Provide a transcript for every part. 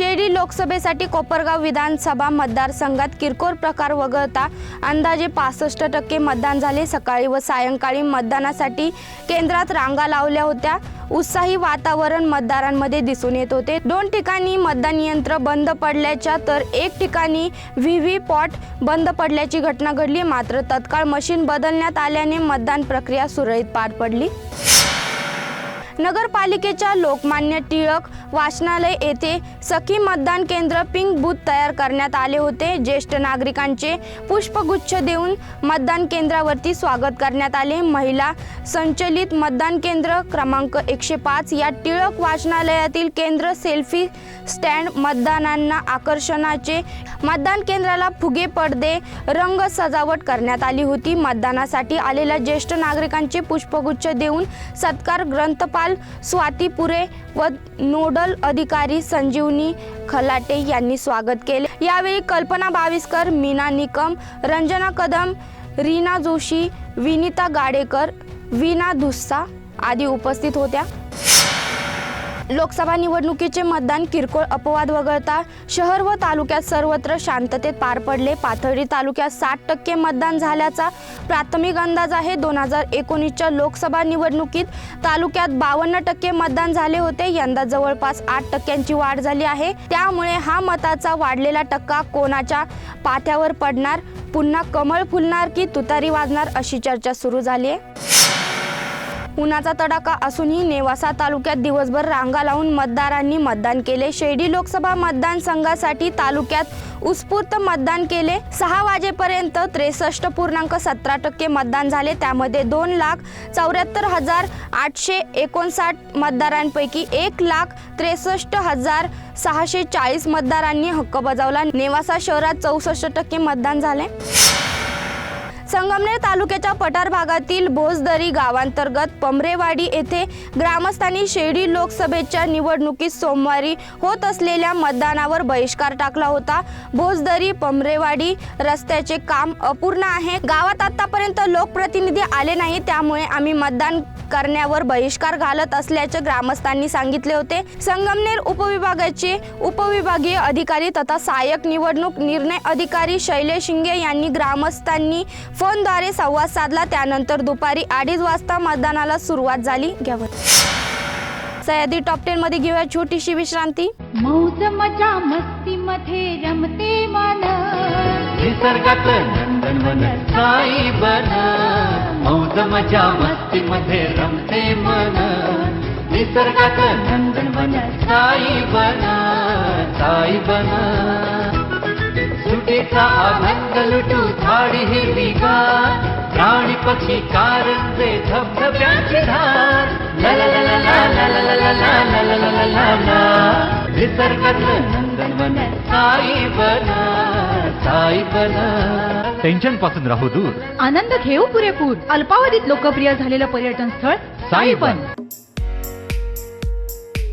शेर्डी लोकसभेसाठी कोपरगाव विधानसभा मतदारसंघात किरकोळ प्रकार वगळता अंदाजे पासष्ट टक्के मतदान झाले. सकाळी व सायंकाळी मतदानासाठी केंद्रात रांगा लावल्या होत्या. उत्साही वातावरण मतदारांमध्ये दिसून येत होते. दोन ठिकाणी मतदान यंत्र बंद पडल्याच्या तर एक ठिकाणी व्ही व्ही पॉट बंद पडल्याची घटना घडली. मात्र तत्काळ मशीन बदलण्यात आल्याने मतदान प्रक्रिया सुरळीत पार पडली. नगरपालिकेच्या लोकमान्य टिळक वाचनालय येथे सखी मतदान केंद्र पिंक बूथ तयार करण्यात आले होते. ज्येष्ठ नागरिकांचे पुष्पगुच्छ देऊन मतदान केंद्रावरती स्वागत करण्यात आले. महिला संचलित मतदान केंद्र क्रमांक एकशे पाच या टिळक वाचनालयातील केंद्र सेल्फी स्टँड मतदानांना आकर्षणाचे मतदान केंद्राला फुगे पडदे रंग सजावट करण्यात आली होती. मतदानासाठी आलेल्या ज्येष्ठ नागरिकांचे पुष्पगुच्छ देऊन सत्कार ग्रंथपाल स्वाती पुरे व नोडल अधिकारी संजीवनी खलाटे यांनी स्वागत केले. यावेळी कल्पना बाविस्कर मीना निकम रंजना कदम रीना जोशी विनिता गाडेकर वीना धुस्सा आदी उपस्थित होत्या. लोकसभा निवडणुकीचे मतदान किरकोळ अपवाद वगळता शहर व तालुक्यात सर्वत्र शांततेत पार पडले. पाथर्डी तालुक्यात साठ टक्के मतदान झाल्याचा प्राथमिक अंदाज आहे. दोन हजार एकोणीसच्या लोकसभा निवडणुकीत तालुक्यात बावन्न टक्के मतदान झाले होते. यंदा जवळपास आठ टक्क्यांची वाढ झाली आहे. त्यामुळे हा मताचा वाढलेला टक्का कोणाच्या पाथ्यावर पडणार? पुन्हा कमळ फुलणार की तुतारी वाजणार अशी चर्चा सुरू झाली आहे. उन्हाचा तडाखा असूनही नेवासा तालुक्यात दिवसभर रांगा लावून मतदारांनी मतदान केले. शिर्डी लोकसभा मतदानसंघासाठी तालुक्यात उत्स्फूर्त मतदान केले. सहा वाजेपर्यंत त्रेसष्ट पूर्णांक सतरा टक्के मतदान झाले. त्यामध्ये दोन लाख चौऱ्याहत्तर हजार आठशे एकोणसाठ मतदारांपैकी एक लाख त्रेसष्ट हजार सहाशे चाळीस मतदारांनी हक्क बजावला. नेवासा शहरात चौसष्ट टक्के मतदान झाले. संगमनेर तालुक्याच्या पठार भागातील भोजदरी गावांतर्गत पमरेवाडी येथे ग्रामस्थांनी शिर्डी लोकसभेच्या निवडणुकीत सोमवारी होत असलेल्या मतदानावर बहिष्कार टाकला होता. भोजदरी पमरेवाडी रस्त्याचे काम अपूर्ण आहे. गावात आतापर्यंत लोकप्रतिनिधी आले नाही त्यामुळे आम्ही मतदान करण्यावर बहिष्कार घालत असल्याचे ग्रामस्थांनी सांगितले होते. संगमनेर उपविभागाचे उपविभागीय अधिकारी तथा सहाय्यक निवडणूक निर्णय अधिकारी शैलेश शिंगे यांनी ग्रामस्थांनी फोनद्वारे संवाद साधला. त्यानंतर दुपारी अडीच वाजता मतदानाला सुरुवात झाली. घ्यावं. सह्याद्री टॉप टेन मध्ये घेऊया छोटीशी विश्रांती. मौज मजा मस्ती मध्ये रमते मन निसर्गात नंदनवन साई बन. मौज मजा मस्ती मध्ये रमते मन. निसर्गात नंदनवन साई बन. साई बन. सुटीचा अभंग लुटू झाडी हिरवी गार प्राणी पक्षी कारंजे धबधब्याची धार ला ला ला ला ला ला ला ला ला ला ला ला ला ला ला निसर्गात नंदनवन साई बन साई बन टेन्शनपासून राहू दूर आनंद घेऊ पुरेपूर अल्पावधीत लोकप्रिय झालेलं पर्यटन स्थळ साईबन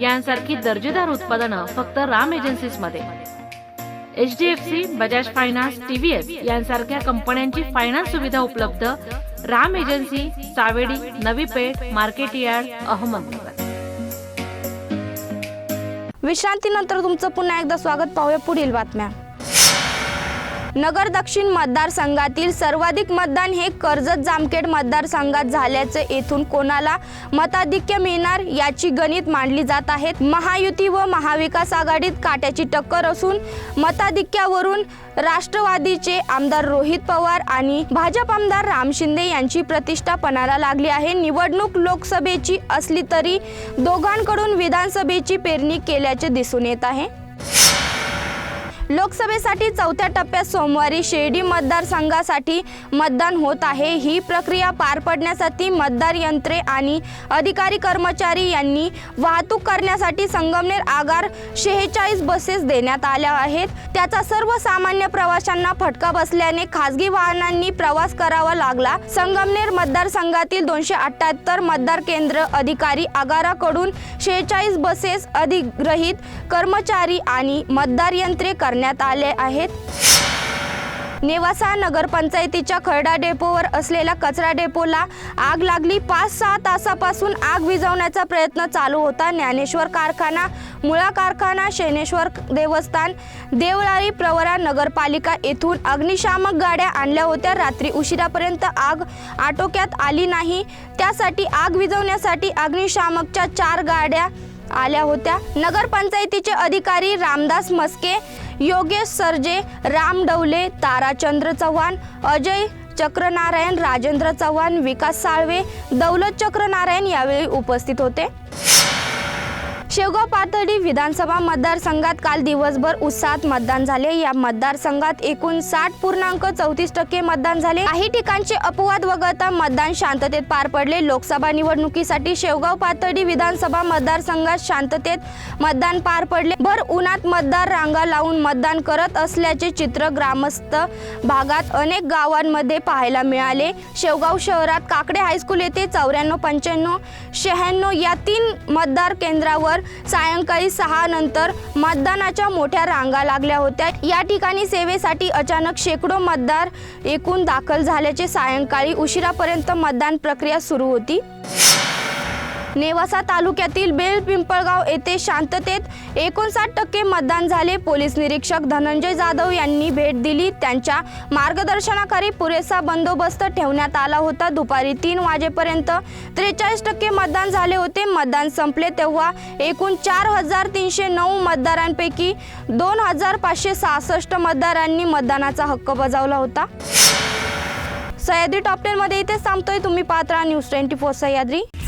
यांसारखी दर्जेदार उत्पादनं फक्त Ram एजन्सीजमध्ये H D F C Bajaj finance TVS यांसारख्या कंपन्यांची फायनान्स सुविधा उपलब्ध Ram agency Savedi Navi Peth market yard Ahmednagar विश्रांतीनंतर तुमचं पुन्हा एकदा स्वागत. पाहूया पुढील बातम्या. नगर दक्षिण मतदारसंघातील सर्वाधिक मतदान हे कर्जत जामखेड मतदारसंघात झाल्याचे येथून कोणाला मताधिक्य मिळणार याची गणित मांडली जात आहेत. महायुती व महाविकास आघाडीत काट्याची टक्कर असून मताधिक्यावरून राष्ट्रवादीचे आमदार रोहित पवार आणि भाजप आमदार राम शिंदे यांची प्रतिष्ठा पणाला लागली आहे. निवडणूक लोकसभेची असली तरी दोघांकडून विधानसभेची पेरणी केल्याचे दिसून येत आहे. लोकसभेसाठी चौथ्या टप्प्यात सोमवारी शिर्डी मतदारसंघासाठी मतदान होत आहे. ही प्रक्रिया पार पडण्यासाठी मतदार यंत्रे आणि अधिकारी कर्मचारी यांनी वाहतूक करण्यासाठी संगमनेर आगार शेहेचाळीस बसेस देण्यात आल्या आहेत. त्याचा सर्वसामान्य प्रवाशांना फटका बसल्याने खासगी वाहनांनी प्रवास करावा लागला. संगमनेर मतदारसंघातील दोनशे अठ्ठ्याहत्तर मतदार केंद्र अधिकारी आगाराकडून शेहेचाळीस बसेस अधिग्रहित कर्मचारी आणि मतदार यंत्रे कर करण्यात आले आहेत. नेवासा नगरपंचायतीच्या खरडा डेपोवर असलेल्या कचरा डेपोला आग लागली. पाच सहा तासापासून आग विझवण्याचा प्रयत्न चालू होता. ज्ञानेश्वर कारखाना मुळा कारखाना शैनेश्वर देवस्थान देवळारी प्रवरा नगरपालिका येथून अग्निशामक गाड्या आणल्या होत्या. रात्री उशिरापर्यंत आग आटोक्यात आली नाही. त्यासाठी आग विझवण्यासाठी अग्निशामकच्या चार गाड्या आल्या होत्या. नगरपंचायतीचे अधिकारी रामदास मस्के योगेश सरजे राम डवले ताराचंद्र चव्हाण अजय चक्रनारायण राजेंद्र चव्हाण विकास साळवे दौलत चक्रनारायण यावेळी उपस्थित होते. शेवगाव पाथर्डी विधानसभा मतदारसंघात काल दिवसभर उत्साहात मतदान झाले. या मतदारसंघात एकूण साठ पूर्णांक चौतीस टक्के मतदान झाले. काही ठिकाणचे अपवाद वगळता मतदान शांततेत पार पडले. लोकसभा निवडणुकीसाठी शेवगाव पाथर्डी विधानसभा मतदारसंघात शांततेत मतदान पार पडले. भर उन्हात मतदार रांगा लावून मतदान करत असल्याचे चित्र ग्रामस्थ भागात अनेक गावांमध्ये पाहायला मिळाले. शेवगाव शहरात काकडे हायस्कूल येथे चौऱ्याण्णव पंच्याण्णव शहाण्णव या तीन मतदार केंद्रावर सायंकाळी सहा नंतर मतदानाच्या मोठ्या रांगा लागल्या होत्या. या ठिकाणी सेवेसाठी अचानक शेकडो मतदार एकूण दाखल झाल्याचे सायंकाळी उशिरापर्यंत मतदान प्रक्रिया सुरू होती. नेवासा तालुक्यातील बेल पिंपळगाव येथे शांततेत एकोणसाठ टक्के मतदान झाले. पोलीस निरीक्षक धनंजय जाधव यांनी भेट दिली. त्यांच्या मार्गदर्शनाखाली पुरेसा बंदोबस्त ठेवण्यात आला होता. दुपारी तीन वाजेपर्यंत त्रेचाळीस टक्के मतदान झाले होते. मतदान संपले तेव्हा एकूण चार हजार तीनशे नऊ मतदारांपैकी दोन हजार पाचशे सहासष्ट मतदारांनी मतदानाचा हक्क बजावला होता. सह्याद्री टॉप टेन मध्ये इथेच थांबतोय. तुम्ही Patra news twenty four Sahyadri.